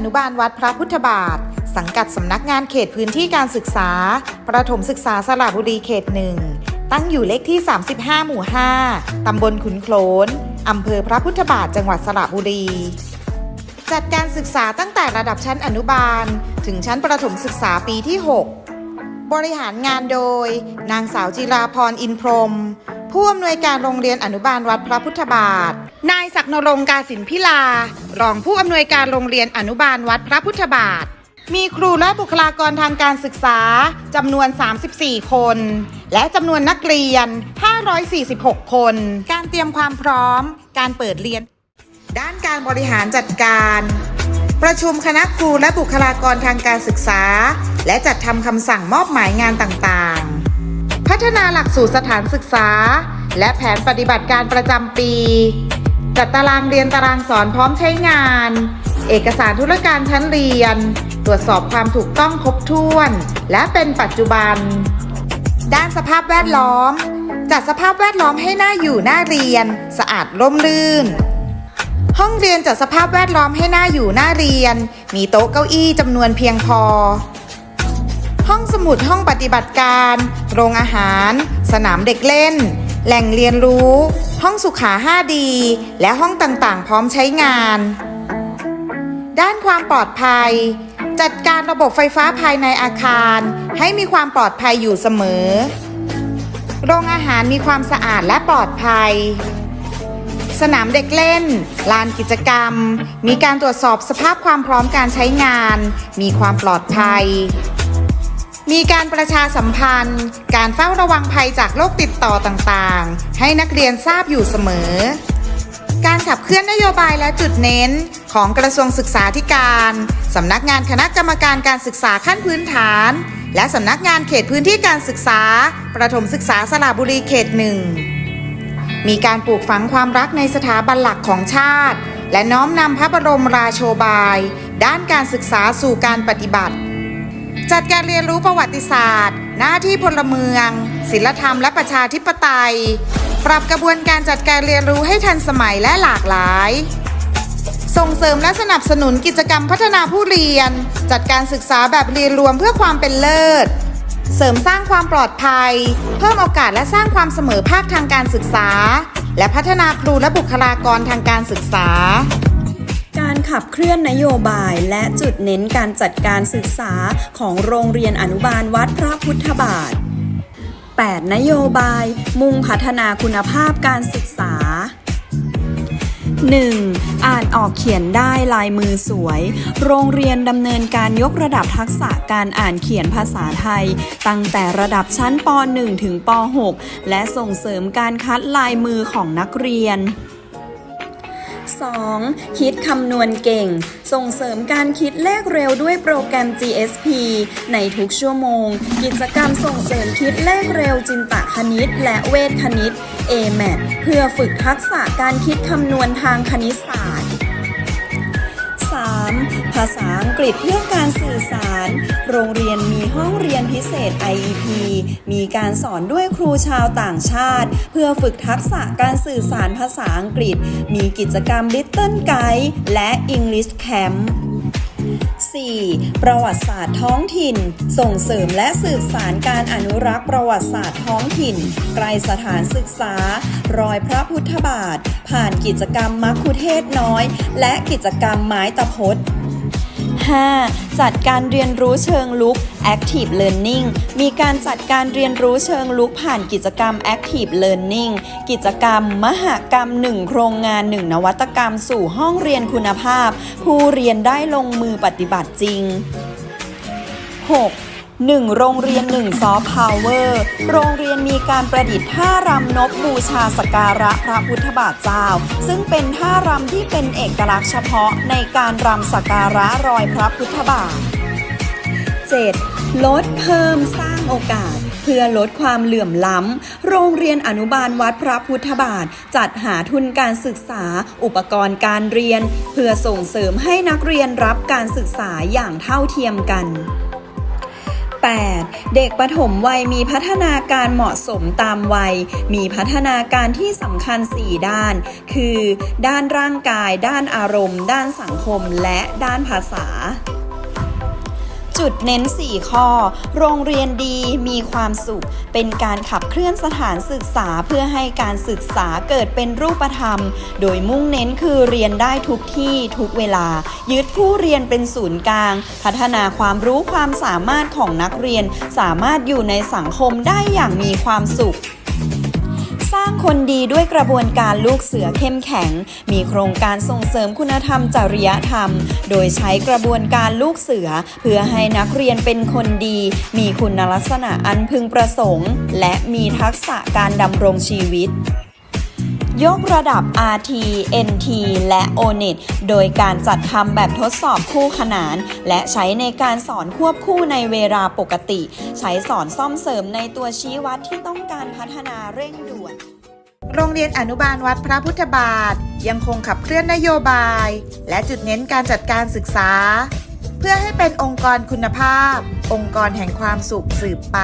อนุบาลวัดพระพุทธบาท สังกัดสำนักงานเขตพื้นที่การศึกษา ประถมศึกษาสระบุรีเขตหนึ่ง ตั้งอยู่เลขที่ 35 หมู่ 5 ตำบลขุนโขลนอำเภอพระพุทธบาทจังหวัดสระบุรี จัดการศึกษาตั้งแต่ระดับชั้นอนุบาล ถึงชั้นประถมศึกษาปีที่ 6 บริหารงานโดย นางสาวจิราพรอินพรม ผู้อำนวยการโรงเรียนอนุบาลวัดพระพุทธบาท นายศักนรงกาสินพิลา รองผู้อำนวยการโรงเรียนอนุบาลวัดพระพุทธบาท มีครูและบุคลากรทางการศึกษาจำนวน 34 คน และจำนวนนักเรียน 546 คน การเตรียมความพร้อม การเปิดเรียน ด้านการบริหารจัดการประชุมคณะครูและบุคลากรทางการศึกษา และจัดทำคำสั่งมอบหมายงานต่างๆ พัฒนาหลักสูตรสถานศึกษา และแผนปฏิบัติการประจำปี จัดตารางเรียนตารางสอนพร้อมใช้งาน เอกสารธุรการชั้นเรียน ตรวจสอบความถูกต้องครบถ้วน และเป็นปัจจุบัน ด้านสภาพแวดล้อม จัดสภาพแวดล้อมให้น่าอยู่น่าเรียน สะอาดร่มรื่น ห้องเรียนจัดสภาพแวดล้อมให้น่าอยู่น่าเรียน มีโต๊ะเก้าอี้จำนวนเพียงพอ มุดห้องปฏิบัติการ โรงอาหาร สนามเด็กเล่น แหล่งเรียนรู้ ห้องสุขา 5D และห้องต่างๆ พร้อมใช้งาน ด้านความปลอดภัย จัดการระบบไฟฟ้าภายในอาคาร ให้มีความปลอดภัยอยู่เสมอ โรงอาหารมีความสะอาดและปลอดภัยสนามเด็กเล่น ลานกิจกรรม มีการตรวจสอบสภาพความพร้อมการใช้งาน มีความปลอดภัย มีการประชาสัมพันธ์ การเฝ้าระวังภัยจากโรคติดต่อต่างๆ ให้นักเรียนทราบอยู่เสมอ การขับเคลื่อนนโยบายและจุดเน้นของกระทรวงศึกษาธิการสำนักงานคณะกรรมการการศึกษาขั้นพื้นฐาน และสำนักงานเขตพื้นที่การศึกษา ประถมศึกษาสระบุรีเขตหนึ่งมีการปลูกฝังความรักในสถาบันหลักของชาติ และน้อมนำพระบรมราโชบาย ด้านการศึกษาสู่การปฏิบัติ จัดการเรียนรู้ประวัติศาสตร์ หน้าที่พลเมืองศิลธรรมและประชาธิปไตย ปรับกระบวนการจัดการเรียนรู้ให้ทันสมัยและหลากหลาย ส่งเสริมและสนับสนุนกิจกรรมพัฒนาผู้เรียน จัดการศึกษาแบบเรียนรวมเพื่อความเป็นเลิศ เสริมสร้างความปลอดภัย เพิ่มโอกาสและสร้างความเสมอภาคทางการศึกษา และพัฒนาครูและบุคลากรทางการศึกษา ขับเคลื่อนนโยบาย และจุดเน้นการจัดการศึกษาของโรงเรียนอนุบาลวัดพระพุทธบาท 8 นโยบาย มุ่งพัฒนาคุณภาพการศึกษา 1. อ่านออกเขียนได้ลายมือสวย โรงเรียนดำเนินการยกระดับทักษะการอ่านเขียนภาษาไทย ตั้งแต่ระดับชั้นป .1 ถึงป .6 และส่งเสริมการคัดลายมือของนักเรียน 2. คิดคำนวณเก่ง ส่งเสริมการคิดเลขเร็วด้วยโปรแกรม GSP ในทุกชั่วโมง กิจกรรมส่งเสริมคิดเลขเร็วจินตคณิต และเวทคณิต AMAT เพื่อฝึกทักษะการคิดคำนวณทางคณิตศาสตร์าษาอังกฤษเพื่อการสื่อสาร โรงเรียนมีห้องเรียนพิเศษ IEP มีการสอนด้วยครูชาวต่างชาติ เพื่อฝึกทักษะการสื่อสารภาษาอังกฤษ มีกิจกรรม Little Guide และ English Camp 4. ประวัติศาสตร์ท้องถิ่น ส่งเสริมและสืบสารการอนุรักษ์ประวัติศาสตร์ท้องถิ่นใกล้สถานศึกษา รอยพระพุทธบาท ผ่านกิจกรรมมัคคุเทศน้อย และกิจกรรมไม้ตะพด 5. จัดการเรียนรู้เชิงลุก Active Learning มีการจัดการเรียนรู้เชิงลุกผ่านกิจกรรม Active Learning กิจกรรม มหกรรม 1 โครงงาน 1 นวัตกรรมสู่ห้องเรียนคุณภาพ ผู้เรียนได้ลงมือปฏิบัติจริง 6. 1. โรงเรียน1ซอฟต์พาวเวอร์โรงเรียนมีการประดิษฐ์ท่ารำนบบูชาสการะพระพุทธบาทเจ้า ซึ่งเป็นท่ารำที่เป็นเอกลักษณ์เฉพาะในการรำสกการะรอยพระพุทธบาท 7. ลดเพิ่มสร้างโอกาส เพื่อลดความเหลื่อมล้ำ โรงเรียนอนุบาลวัดพระพุทธบาท จัดหาทุนการศึกษา อุปกรณ์การเรียน เพื่อส่งเสริมให้นักเรียนรับการศึกษาอย่างเท่าเทียมกัน 8. เด็กปฐมวัยมีพัฒนาการเหมาะสมตามวัย มีพัฒนาการที่สำคัญ 4 ด้าน คือ ด้านร่างกาย ด้านอารมณ์ ด้านสังคม และด้านภาษา จุดเน้น 4 ข้อ โรงเรียนดีมีความสุข เป็นการขับเคลื่อนสถานศึกษาเพื่อให้การศึกษาเกิดเป็นรูปธรรม โดยมุ่งเน้นคือเรียนได้ทุกที่ทุกเวลา ยึดผู้เรียนเป็นศูนย์กลาง พัฒนาความรู้ความสามารถของนักเรียน สามารถอยู่ในสังคมได้อย่างมีความสุขางคนดีด้วยกระบวนการลูกเสือเข้มแข็ง มีโครงการส่งเสริมคุณธรรมจริยธรรม โดยใช้กระบวนการลูกเสือ เพื่อให้นักเรียนเป็นคนดี มีคุณลักษณะอันพึงประสงค์ และมีทักษะการดำรงชีวิตยกระดับ RT NT และ ONET โดยการจัดทำแบบทดสอบคู่ขนาน และใช้ในการสอนควบคู่ในเวลาปกติ ใช้สอนซ่อมเสริมในตัวชี้วัดที่ต้องการพัฒนาเร่งด่วน โรงเรียนอนุบาลวัดพระพุทธบาท ยังคงขับเคลื่อนนโยบาย และจุดเน้นการจัดการศึกษา เพื่อให้เป็นองค์กรคุณภาพ องค์กรแห่งความสุขสืบไป